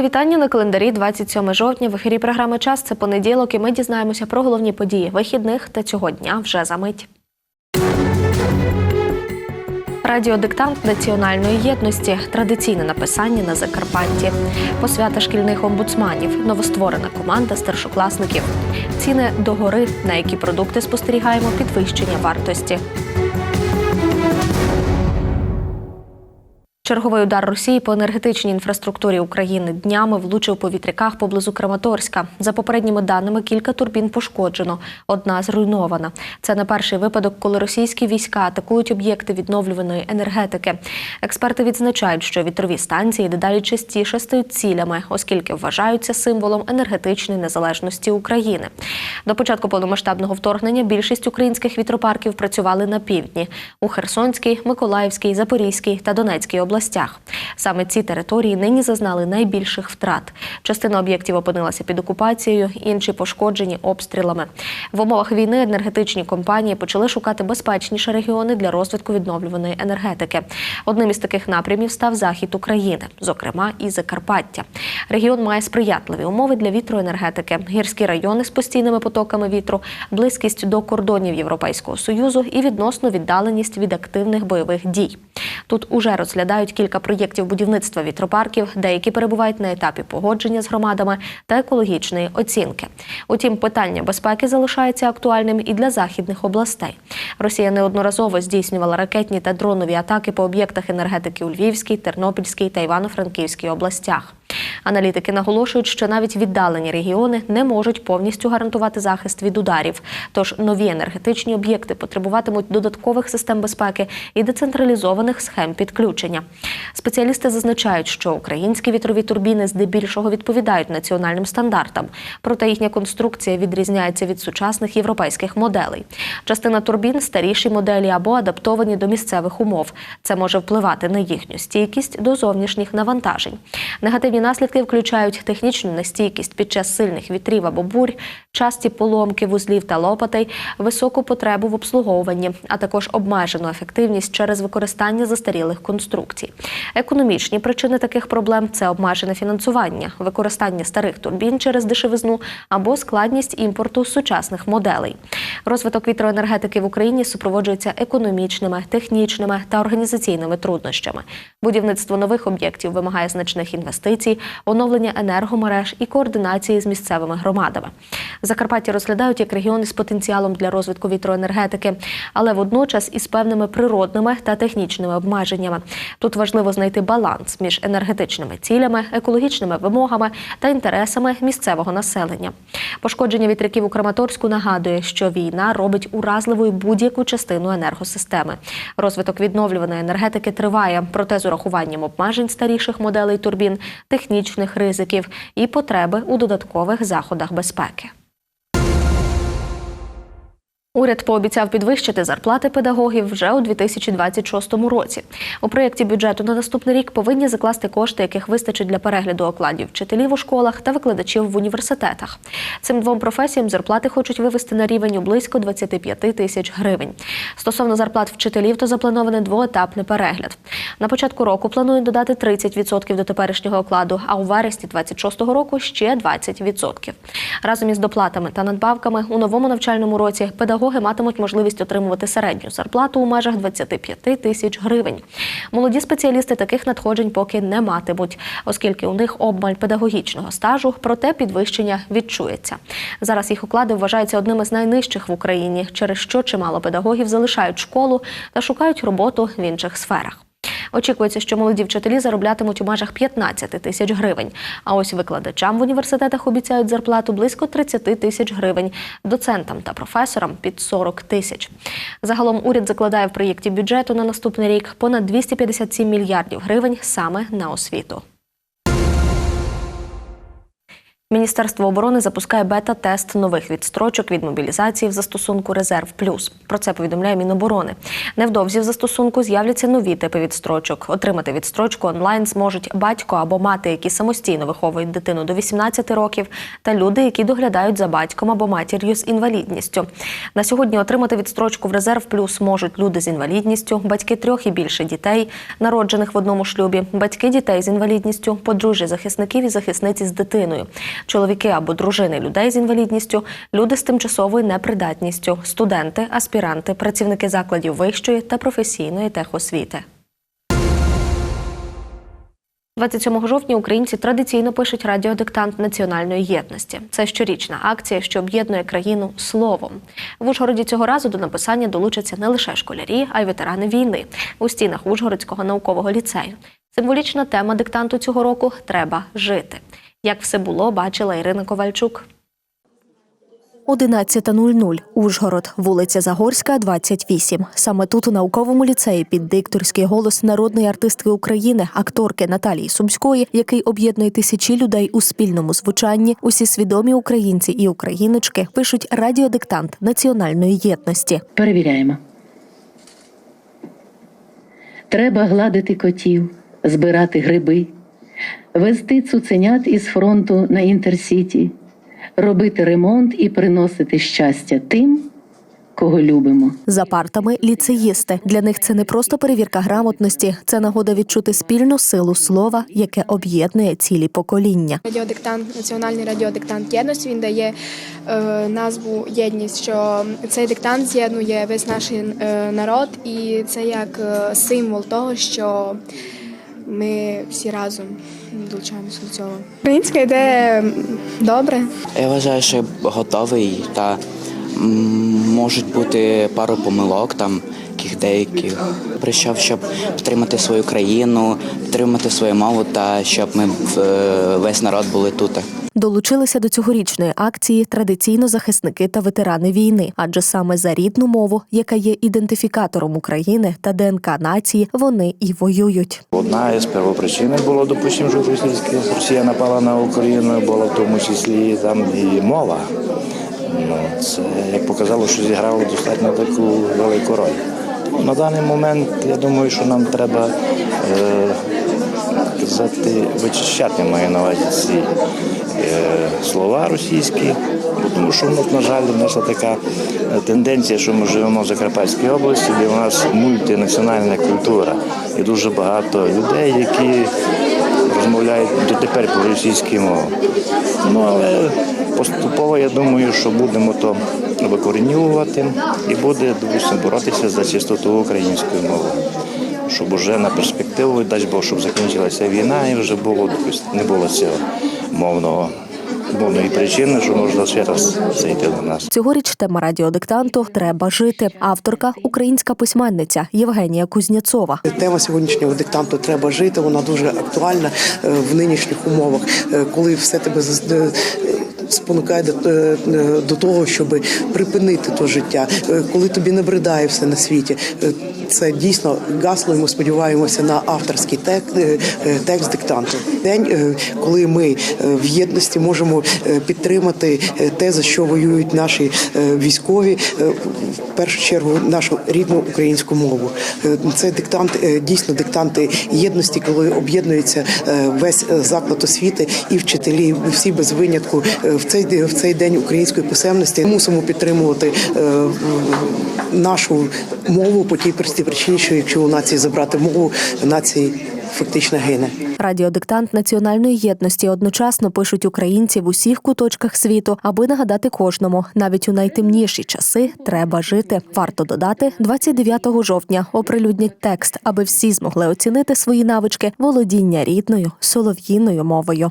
Мої вітання на календарі 27 жовтня. В ефірі програми Час це понеділок, і ми дізнаємося про головні події вихідних та цього дня вже за мить. Радіодиктант національної єдності. Традиційне написання на Закарпатті, посвята шкільних омбудсманів, новостворена команда старшокласників, ціни догори, на які продукти спостерігаємо? Підвищення вартості. Черговий удар Росії по енергетичній інфраструктурі України днями влучив по вітряках поблизу Краматорська. За попередніми даними, кілька турбін пошкоджено, одна зруйнована. Це не перший випадок, коли російські війська атакують об'єкти відновлюваної енергетики. Експерти відзначають, що вітрові станції дедалі частіше стають цілями, оскільки вважаються символом енергетичної незалежності України. До початку повномасштабного вторгнення більшість українських вітропарків працювали на півдні у Херсонській, Миколаївській, Запорізькій та Донецькій областях. Саме ці території нині зазнали найбільших втрат. Частина об'єктів опинилася під окупацією, інші пошкоджені обстрілами. В умовах війни енергетичні компанії почали шукати безпечніші регіони для розвитку відновлюваної енергетики. Одним із таких напрямів став захід України, зокрема і Закарпаття. Регіон має сприятливі умови для вітроенергетики, гірські райони з постійними потоками вітру, близькість до кордонів Європейського союзу і відносно віддаленість від активних бойових дій. Тут уже розглядають кілька проєктів будівництва вітропарків, деякі перебувають на етапі погодження з громадами та екологічної оцінки. Утім, питання безпеки залишається актуальним і для західних областей. Росія неодноразово здійснювала ракетні та дронові атаки по об'єктах енергетики у Львівській, Тернопільській та Івано-Франківській областях. Аналітики наголошують, що навіть віддалені регіони не можуть повністю гарантувати захист від ударів. Тож нові енергетичні об'єкти потребуватимуть додаткових систем безпеки і децентралізованих схем підключення. Спеціалісти зазначають, що українські вітрові турбіни здебільшого відповідають національним стандартам, проте їхня конструкція відрізняється від сучасних європейських моделей. Частина турбін старіші моделі або адаптовані до місцевих умов. Це може впливати на їхню стійкість до зовнішніх навантажень. Негативні наслідки включають технічну нестійкість під час сильних вітрів або бурь, часті поломки вузлів та лопатей, високу потребу в обслуговуванні, а також обмежену ефективність через використання застарілих конструкцій. Економічні причини таких проблем це обмежене фінансування, використання старих турбін через дешевизну або складність імпорту сучасних моделей. Розвиток вітроенергетики в Україні супроводжується економічними, технічними та організаційними труднощами. Будівництво нових об'єктів вимагає значних інвестицій, оновлення енергомереж і координації з місцевими громадами. Закарпаття розглядають як регіони з потенціалом для розвитку вітроенергетики, але водночас із певними природними та технічними обмеженнями. Тут важливо знайти баланс між енергетичними цілями, екологічними вимогами та інтересами місцевого населення. Пошкодження вітряків у Краматорську нагадує, що війна робить уразливою будь-яку частину енергосистеми. Розвиток відновлюваної енергетики триває, проте з урахуванням обмежень старіших моделей турбін, технічних ризиків і потреби у додаткових заходах безпеки. Уряд пообіцяв підвищити зарплати педагогів вже у 2026 році. У проєкті бюджету на наступний рік повинні закласти кошти, яких вистачить для перегляду окладів вчителів у школах та викладачів в університетах. Цим двом професіям зарплати хочуть вивести на рівень у близько 25 тисяч гривень. Стосовно зарплат вчителів, то заплановане двоетапний перегляд. На початку року планують додати 30% до теперішнього окладу, а у вересні 2026 року ще 20%. Разом із доплатами та надбавками у новому навчальному році педагоги матимуть можливість отримувати середню зарплату у межах 25 тисяч гривень. Молоді спеціалісти таких надходжень поки не матимуть, оскільки у них обмаль педагогічного стажу, проте підвищення відчується. Зараз їх оклади вважаються одними з найнижчих в Україні, через що чимало педагогів залишають школу та шукають роботу в інших сферах. Очікується, що молоді вчителі зароблятимуть у межах 15 тисяч гривень. А ось викладачам в університетах обіцяють зарплату близько 30 тисяч гривень, доцентам та професорам під 40 тисяч. Загалом уряд закладає в проєкті бюджету на наступний рік понад 257 мільярдів гривень саме на освіту. Міністерство оборони запускає бета-тест нових відстрочок від мобілізації в застосунку Резерв Плюс. Про це повідомляє Міноборони. Невдовзі в застосунку з'являться нові типи відстрочок. Отримати відстрочку онлайн зможуть батько або мати, які самостійно виховують дитину до 18 років, та люди, які доглядають за батьком або матір'ю з інвалідністю. На сьогодні отримати відстрочку в Резерв Плюс можуть люди з інвалідністю, батьки трьох і більше дітей, народжених в одному шлюбі, батьки дітей з інвалідністю, подружжя захисників і захисниці з дитиною, чоловіки або дружини людей з інвалідністю, люди з тимчасовою непридатністю, студенти, аспіранти, працівники закладів вищої та професійної техосвіти. 27 жовтня українці традиційно пишуть радіодиктант національної єдності. Це щорічна акція, що об'єднує країну словом. В Ужгороді цього разу до написання долучаться не лише школярі, а й ветерани війни у стінах Ужгородського наукового ліцею. Символічна тема диктанту цього року треба жити. Як все було, бачила Ірина Ковальчук. 11.00. Ужгород, вулиця Загорська, 28. Саме тут у науковому ліцеї під дикторський голос народної артистки України, акторки Наталії Сумської, який об'єднує тисячі людей у спільному звучанні. Усі свідомі українці і україночки пишуть радіодиктант національної єдності. Перевіряємо. Треба гладити котів, збирати гриби, везти цуценят із фронту на інтерсіті, робити ремонт і приносити щастя тим, кого любимо. За партами ліцеїсти. Для них це не просто перевірка грамотності, це нагода відчути спільну силу слова, яке об'єднує цілі покоління. Радіодиктант, національний радіодиктант єдності. Він дає е, назву єдність, що цей диктант з'єднує весь наш е, народ, і це як е, символ того, що ми всі разом долучаємося до цього. Українська йде добре. Я вважаю, що готовий та можуть бути пару помилок там. яких Деяких прийшов, щоб підтримати свою країну, підтримати свою мову та щоб ми в- весь народ були тут. Долучилися до цьогорічної акції традиційно захисники та ветерани війни, адже саме за рідну мову, яка є ідентифікатором України та ДНК нації, вони і воюють. Одна із первопричин було, допустимо, що Росія напала на Україну, була в тому числі там і мова. Ну, це як показало, що зіграло достатньо таку велику роль. Ну, На даний момент я думаю, що нам треба е, казати, вичищати маю на увазі ці е, слова російські, тому що нас, на жаль, нас така е, тенденція, що ми живемо в Закарпатській області, де у нас мультинаціональна культура. І дуже багато людей, які розмовляють дотепер по російській мові. Ну але поступово я думаю, що будемо то викорінювати і буде допустим, боротися за чистоту української мови. Щоб уже на перспективу, дай Бог, щоб закінчилася війна і вже було допустим, не було цього мовного мовної причини, що можна ще раз зайти до нас. Цьогоріч тема радіодиктанту Треба жити. Авторка українська письменниця Євгенія Кузнєцова. Тема сьогоднішнього диктанту треба жити. Вона дуже актуальна е, в нинішніх умовах, е, коли все тебе з- е, спонукає до, е, е, до того, щоб припинити то життя, Е, коли тобі не бридає все на світі. Це дійсно гасло. і Ми сподіваємося на авторський текст, диктанту. День, коли ми в єдності можемо підтримати те, за що воюють наші військові, в першу чергу нашу рідну українську мову. Це диктант, дійсно диктанти єдності, коли об'єднується весь заклад освіти і вчителі, всі без винятку в цей в цей день української писемності. Мусимо підтримувати е, нашу мову по тій простій причині, що якщо у нації забрати мову, нації фактично гине. Радіодиктант національної єдності одночасно пишуть українці в усіх куточках світу, аби нагадати кожному, навіть у найтемніші часи треба жити. Варто додати 29 жовтня. Оприлюднять текст, аби всі змогли оцінити свої навички володіння рідною солов'їною мовою.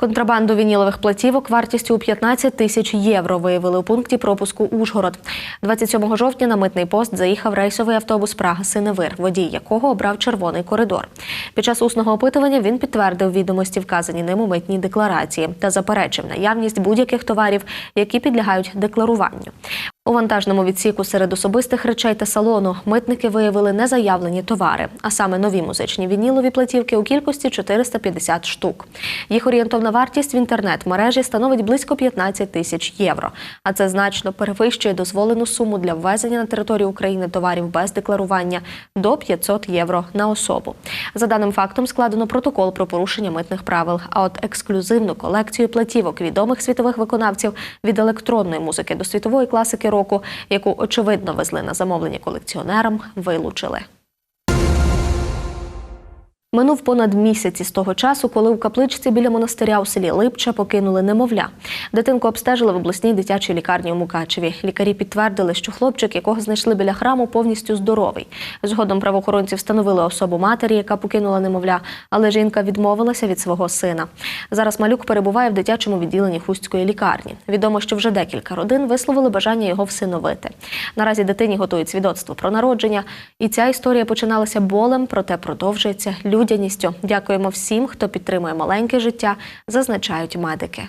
Контрабанду вінілових платівок вартістю у 15 тисяч євро виявили у пункті пропуску Ужгород. 27 жовтня на митний пост заїхав рейсовий автобус Прага Синевир, водій якого обрав червоний коридор. Під час усного опитування він підтвердив відомості, вказані ним у митній декларації, та заперечив наявність будь-яких товарів, які підлягають декларуванню. У вантажному відсіку серед особистих речей та салону митники виявили незаявлені товари, а саме нові музичні вінілові платівки у кількості 450 штук. Їх орієнтовна вартість в інтернет-мережі становить близько 15 тисяч євро. А це значно перевищує дозволену суму для ввезення на територію України товарів без декларування до 500 євро на особу. За даним фактом складено протокол про порушення митних правил. А от ексклюзивну колекцію платівок відомих світових виконавців від електронної музики до світової класики року, яку очевидно везли на замовлення колекціонерам, вилучили. Минув понад місяць із того часу, коли у капличці біля монастиря у селі Липча покинули немовля. Дитинку обстежили в обласній дитячій лікарні у Мукачеві. Лікарі підтвердили, що хлопчик, якого знайшли біля храму, повністю здоровий. Згодом правоохоронці встановили особу матері, яка покинула немовля, але жінка відмовилася від свого сина. Зараз малюк перебуває в дитячому відділенні Хустської лікарні. Відомо, що вже декілька родин висловили бажання його всиновити. Наразі дитині готують свідоцтво про народження, і ця історія починалася болем, проте продовжується людяністю. Дякуємо всім, хто підтримує маленьке життя, зазначають медики.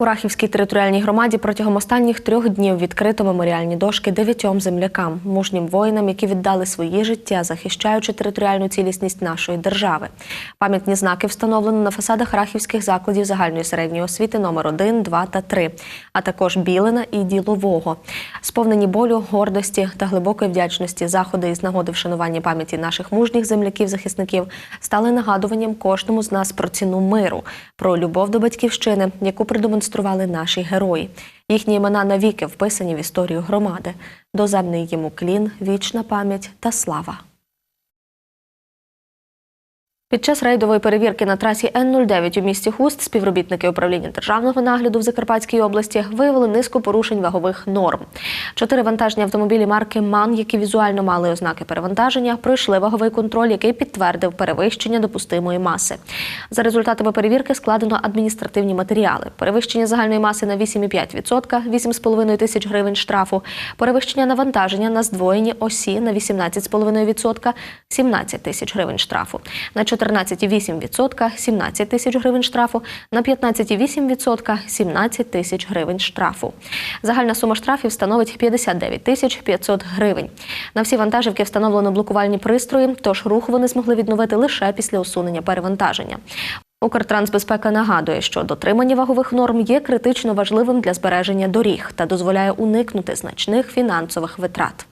У Рахівській територіальній громаді протягом останніх трьох днів відкрито меморіальні дошки дев'ятьом землякам, мужнім воїнам, які віддали свої життя, захищаючи територіальну цілісність нашої держави. Пам'ятні знаки встановлено на фасадах рахівських закладів загальної середньої освіти номер 1, 2 та 3, а також Білина і Ділового. Сповнені болю, гордості та глибокої вдячності заходи із нагоди вшанування пам'яті наших мужніх земляків-захисників стали нагадуванням кожному з нас про ціну миру, про любов до батьківщини, яку продемонстрували наші герої. Їхні імена навіки вписані в історію громади. Доземний йому клін, вічна пам'ять та слава. Під час рейдової перевірки на трасі Н-09 у місті Хуст співробітники управління державного нагляду в Закарпатській області виявили низку порушень вагових норм. Чотири вантажні автомобілі марки МАН, які візуально мали ознаки перевантаження, пройшли ваговий контроль, який підтвердив перевищення допустимої маси. За результатами перевірки складено адміністративні матеріали. Перевищення загальної маси на 8,5%, 8,5 тисяч гривень штрафу, перевищення навантаження на здвоєні осі на 18,5%, 17 тисяч гривень штрафу. На 14,8% – 17 тисяч гривень штрафу, на 15,8% – 17 тисяч гривень штрафу. Загальна сума штрафів становить 59 тисяч 500 гривень. На всі вантажівки встановлено блокувальні пристрої, тож рух вони змогли відновити лише після усунення перевантаження. Укртрансбезпека нагадує, що дотримання вагових норм є критично важливим для збереження доріг та дозволяє уникнути значних фінансових витрат.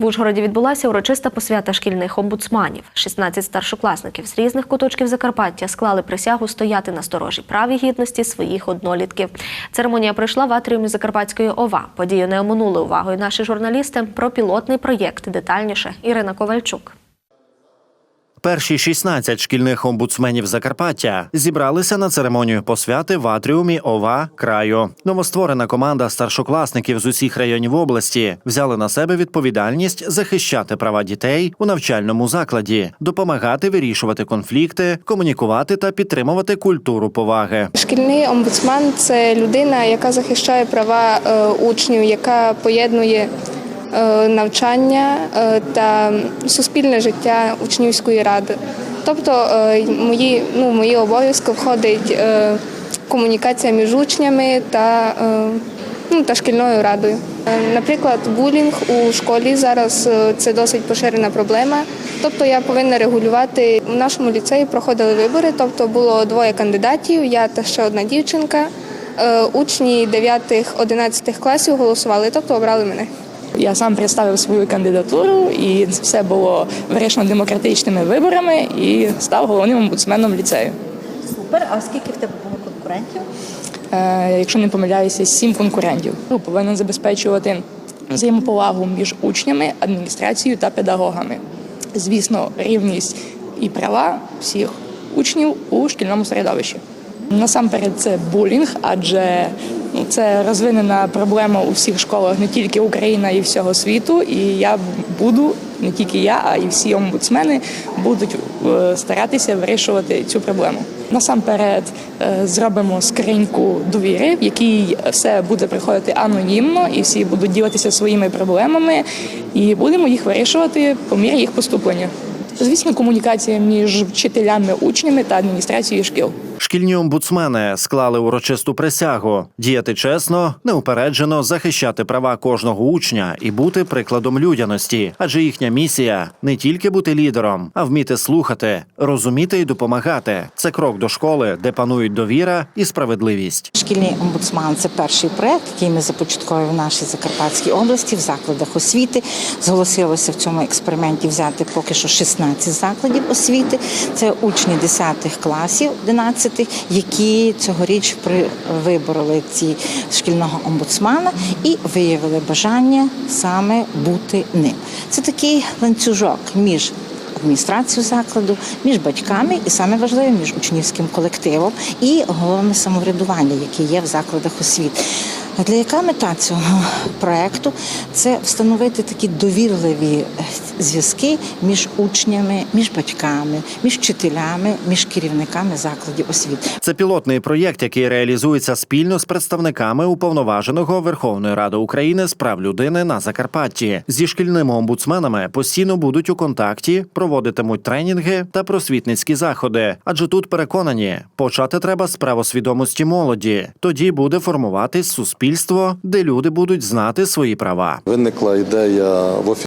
В Ужгороді відбулася урочиста посвята шкільних омбудсманів. 16 старшокласників з різних куточків Закарпаття склали присягу стояти на сторожі праві гідності своїх однолітків. Церемонія пройшла в атріумі Закарпатської ОВА. Подію не оминули увагою наші журналісти. Про пілотний проєкт детальніше Ірина Ковальчук. Перші 16 шкільних омбудсменів Закарпаття зібралися на церемонію посвяти в атріумі ОВА краю. Новостворена команда старшокласників з усіх районів області взяли на себе відповідальність захищати права дітей у навчальному закладі, допомагати вирішувати конфлікти, комунікувати та підтримувати культуру поваги. Шкільний омбудсмен це людина, яка захищає права е, учнів, яка поєднує навчання е, та суспільне життя учнівської ради. Тобто е, мої, ну, мої обов'язки входить е, комунікація між учнями та, е, ну, та шкільною радою. Е, Наприклад, булінг у школі зараз е, це досить поширена проблема. Тобто я повинна регулювати. У нашому ліцеї проходили вибори, тобто було двоє кандидатів, я та ще одна дівчинка. Е, Учні 9-11 класів голосували, тобто обрали мене. Я сам представив свою кандидатуру, і все було вирішено демократичними виборами і став головним омбудсменом ліцею. Супер. А скільки в тебе було конкурентів? Е, якщо не помиляюся, сім конкурентів. Ну, Повинен забезпечувати взаємоповагу між учнями, адміністрацією та педагогами. Звісно, рівність і права всіх учнів у шкільному середовищі. Насамперед, це булінг, адже це розвинена проблема у всіх школах, не тільки Україна і всього світу. І я буду не тільки я, а й всі омбудсмени будуть е, старатися вирішувати цю проблему. Насамперед е, зробимо скриньку довіри, в якій все буде приходити анонімно, і всі будуть ділитися своїми проблемами, і будемо їх вирішувати по мірі їх поступлення. Звісно, комунікація між вчителями, учнями та адміністрацією шкіл. Шкільні омбудсмени склали урочисту присягу діяти чесно, неупереджено захищати права кожного учня і бути прикладом людяності. Адже їхня місія не тільки бути лідером, а вміти слухати, розуміти і допомагати. Це крок до школи, де панують довіра і справедливість. Шкільний омбудсман це перший проект, який ми започатковуємо в нашій Закарпатській області в закладах освіти. Зголосилося в цьому експерименті взяти поки що 16 закладів освіти. Це учні 10 класів, 11, які цьогоріч вибороли ці шкільного омбудсмана і виявили бажання саме бути ним. Це такий ланцюжок між адміністрацією закладу, між батьками і саме важливе між учнівським колективом і головне самоврядування, яке є в закладах освіти. Для яка мета цього проекту це встановити такі довірливі зв'язки між учнями, між батьками, між вчителями, між керівниками закладів освіти. Це пілотний проєкт, який реалізується спільно з представниками уповноваженого Верховної Ради України з прав людини на Закарпатті. Зі шкільними омбудсменами постійно будуть у контакті, проводитимуть тренінги та просвітницькі заходи. Адже тут переконані, почати треба з правосвідомості молоді. Тоді буде формуватись суспільство, де люди будуть знати свої права. Виникла ідея в офісі